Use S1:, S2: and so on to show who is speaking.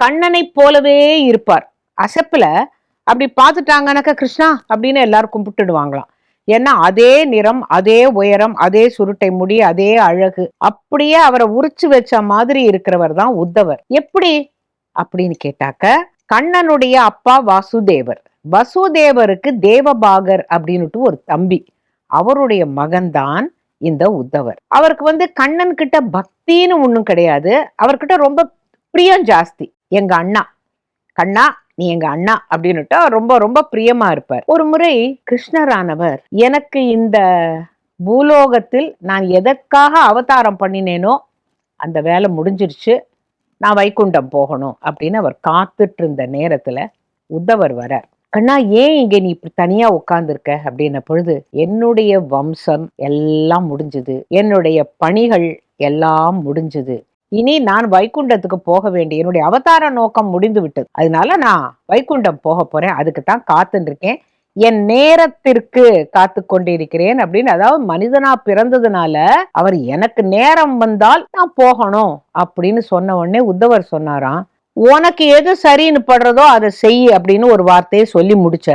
S1: கண்ணனை போலவே இருப்பார். அசப்புல அப்படி பார்த்துட்டாங்கனாக்கா கிருஷ்ணா? அப்படின்னு எல்லாரும் கும்பிட்டுடுவாங்களாம். ஏன்னா அதே நிறம் அதே உயரம் அதே சுருட்டை முடி அதே அழகு அப்படியே அவரை உரிச்சு வச்ச மாதிரி இருக்கிறவர் தான் உத்தவர். எப்படி? அப்படின்னு கேட்டாக்க கண்ணனுடைய அப்பா வாசுதேவர். வசுதேவருக்கு தேவபாகர் அப்படின்னுட்டு ஒரு தம்பி. அவருடைய மகன்தான் இந்த உத்தவர். அவருக்கு வந்து கண்ணன் கிட்ட பக்தின்னு ஒண்ணும் கிடையாது. அவர்கிட்ட ரொம்ப பிரியம் ஜாஸ்தி. எங்க அண்ணா. கண்ணா நீ எங்க அண்ணா அப்படின்னுட்டு ரொம்ப ரொம்ப பிரியமா இருப்பார். ஒரு முறை கிருஷ்ணரானவர் எனக்கு இந்த பூலோகத்தில் நான் எதற்காக அவதாரம் பண்ணினேனோ அந்த வேலை முடிஞ்சிருச்சு. நான் வைகுண்டம் போகணும் அப்படின்னு அவர் காத்துட்டு இருந்த நேரத்துல உத்தவர் வரார். கண்ணா ஏன் இங்க நீ இப்படி தனியா உட்கார்ந்துருக்க? அப்படின்ன பொழுது என்னுடைய வம்சம் எல்லாம் முடிஞ்சுது. என்னுடைய பணிகள் எல்லாம் முடிஞ்சுது. இனி நான் வைகுண்டத்துக்கு போக வேண்டிய என்னுடைய அவதார நோக்கம் முடிந்து விட்டது அதனால நான் வைகுண்டம் போக போறேன். அதுக்கு தான் காத்துன்னு இருக்கேன் என் நேரத்திற்கு காத்து கொண்டிருக்கிறேன் அப்படின்னு அதாவது மனிதனா பிறந்ததுனால அவர் எனக்கு நேரம் வந்தால் நான் போகணும் அப்படின்னு சொன்ன உடனே உத்தவர் சொன்னாராம். உனக்கு எது சரின்னு படுறதோ அதை செய் அப்படின்னு ஒரு வார்த்தையை சொல்லி முடிச்ச